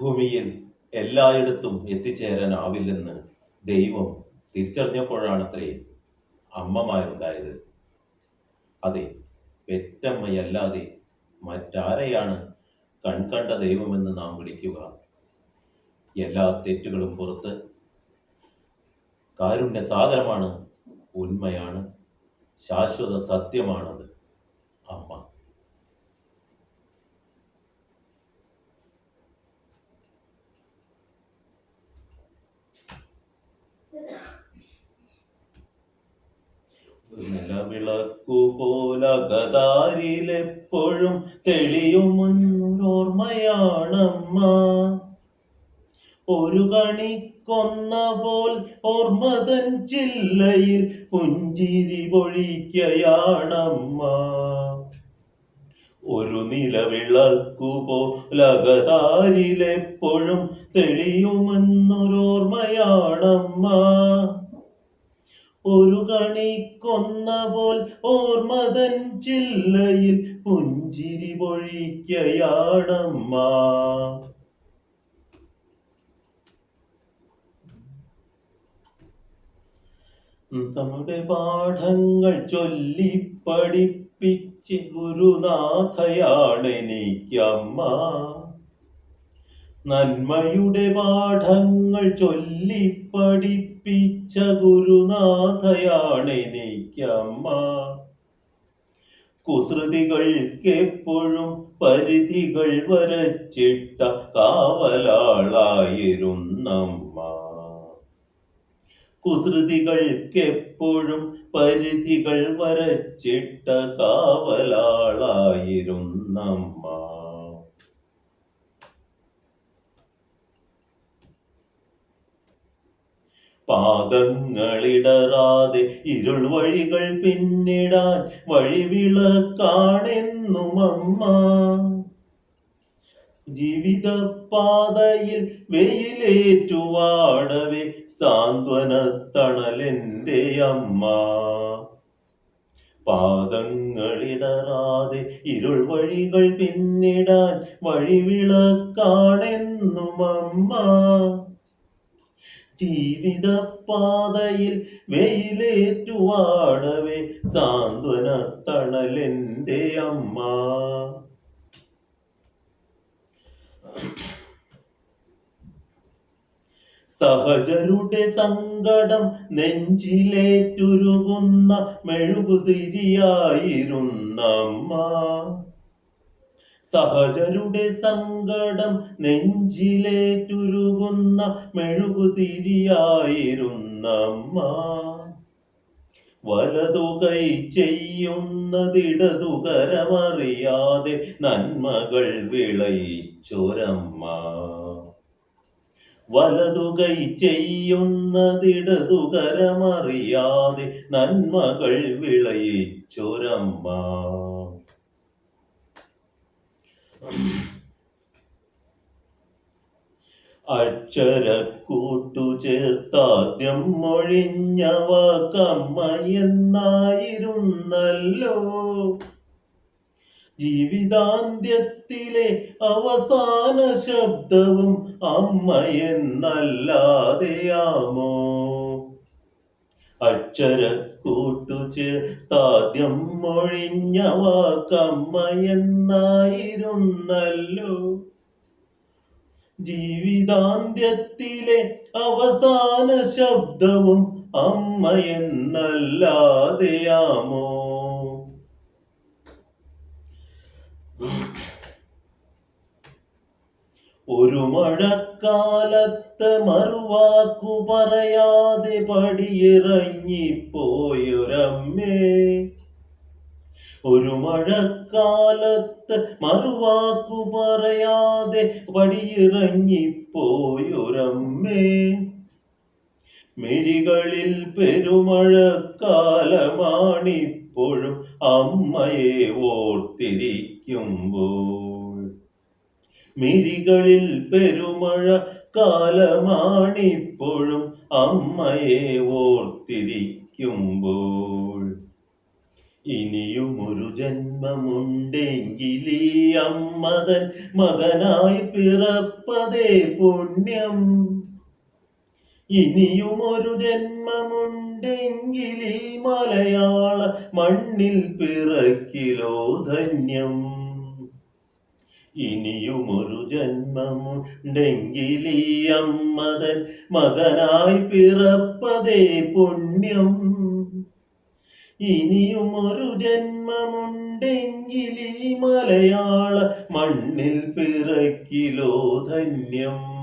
ഭൂമിയിൽ എല്ലായിടത്തും എത്തിച്ചേരാനാവില്ലെന്ന് ദൈവം തിരിച്ചറിഞ്ഞപ്പോഴാണത്രേ അമ്മമാരുണ്ടായത്. അതെ പെറ്റമ്മയല്ലാതെ മറ്റാരെയാണ് കൺകണ്ട ദൈവമെന്ന് നാം വിളിക്കുക. എല്ലാ തെറ്റുകളും പുറത്ത് കാരുണ്യ സാഗരമാണ് ഉണ്മയാണ് ശാശ്വത സത്യമാണത് അമ്മ നിലവിളക്കു പോലകതാരിലെപ്പോഴും തെളിയുമെന്നോർമ്മയാണമ്മ ഒരു കണിക്കൊന്ന പോൽ ഓർമ്മതൻ ചില്ലയിൽ പുഞ്ചിരി പൊഴിക്കയാണമ്മ. ഒരു നിലവിളക്കു പോലകതാരിലെപ്പോഴും തെളിയുമെന്നൊരോർമ്മയാണമ്മ. ഒരു കണിക്കൊന്ന പോൽ ഓർമ്മതൻ ചില്ലയിൽ പുഞ്ചിരി പൊഴിക്കയാണമ്മ. നമ്മുടെ പാഠങ്ങൾ ചൊല്ലി പഠിപ്പിച്ച് ഗുരുനാഥയാണെനിക്കമ്മ. നന്മയുടെ പാഠങ്ങൾ ചൊല്ലി പഠിപ്പിച്ച ഗുരുനാഥയാണെനിക്കമ്മമ്മ കുസൃതികൾക്കെപ്പോഴും പരിധികൾ വരച്ചിട്ട കാവലാളായിരുന്നമ്മ. കുസൃതികൾക്കെപ്പോഴും പരിധികൾ വരച്ചിട്ട കാവലാളായിരുന്നമ്മ. പാദങ്ങളിടറാതെ ഇരുൾ വഴികൾ പിന്നിടാൻ വഴിവിളക്കാണെന്നും അമ്മ. ജീവിതപാതയിൽ വെയിലേറ്റുവാടവേ സാന്ത്വനത്തണലെന്റെ അമ്മ. പാദങ്ങളിടറാതെ ഇരുൾ വഴികൾ പിന്നിടാൻ വഴിവിളക്കാണെന്നും അമ്മ. ജീവിതപാതയിൽ വെയിലേറ്റുവാടവേ സാന്ത്വന തണലെന്റെ അമ്മ. സഹജരുടെ സങ്കടം നെഞ്ചിലേറ്റുരുകുന്ന മെഴുകുതിരിയായിരുന്ന അമ്മ സഹജരുടെ സങ്കടം നെഞ്ചിലേറ്റുരുകുന്ന മെഴുകുതിരിയായിരുന്നമ്മ. വലതുകൈ ചെയ്യുന്നതിടതുകരമറിയാതെ നന്മകൾ വിളയിച്ചൊരമ്മ. വലതു കൈ ചെയ്യുന്നതിടതുകരമറിയാതെ നന്മകൾ വിളയിച്ചൊരമ്മ. അക്ഷരക്കൂട്ടു ചേർത്താദ്യം മൊഴിഞ്ഞവ കമ്മയെന്നായിരുന്നല്ലോ. ജീവിതാന്ത്യത്തിലെ അവസാന ശബ്ദവും അമ്മ എന്നല്ലാതെയാമോ മൊഴിഞ്ഞ മൊഴിഞ്ഞവ എന്നായിരുന്നല്ലോ ജീവിതാന്ത്യത്തിലെ അവസാന ശബ്ദവും അമ്മ എന്നല്ലാതെയാമോ ഒരു മഴക്കാലത്ത് മറുവാക്കു പറയാതെ പടിയിറങ്ങിപ്പോയൊരമ്മേ. ഒരു മഴക്കാലത്ത് മറുവാക്കു പറയാതെ പടിയിറങ്ങിപ്പോയൊരമ്മേ. മിഴികളിൽ പെരുമഴക്കാലമാണിപ്പോഴും അമ്മയെ ഓർത്തിരിക്കുമ്പോൾ മിഴികളിൽ പെരുമഴ കാലമാണിപ്പോഴും അമ്മയെ ഓർത്തിരിക്കുമ്പോൾ. ഇനിയും ഒരു ജന്മമുണ്ടെങ്കിൽ ഈ അമ്മതൻ മകനായി പിറപ്പതേ പുണ്യം. ഇനിയും ഒരു ജന്മമുണ്ടെങ്കിൽ ഈ മലയാള മണ്ണിൽ പിറക്കിലോ ധന്യം. ഇനിയും ജന്മമുണ്ടെങ്കിലീ അമ്മതൻ മകനായി പിറപ്പതേ പുണ്യം. ഇനിയും ഒരു ജന്മമുണ്ടെങ്കിൽ ഈ മലയാള മണ്ണിൽ പിറക്കിലോ ധന്യം.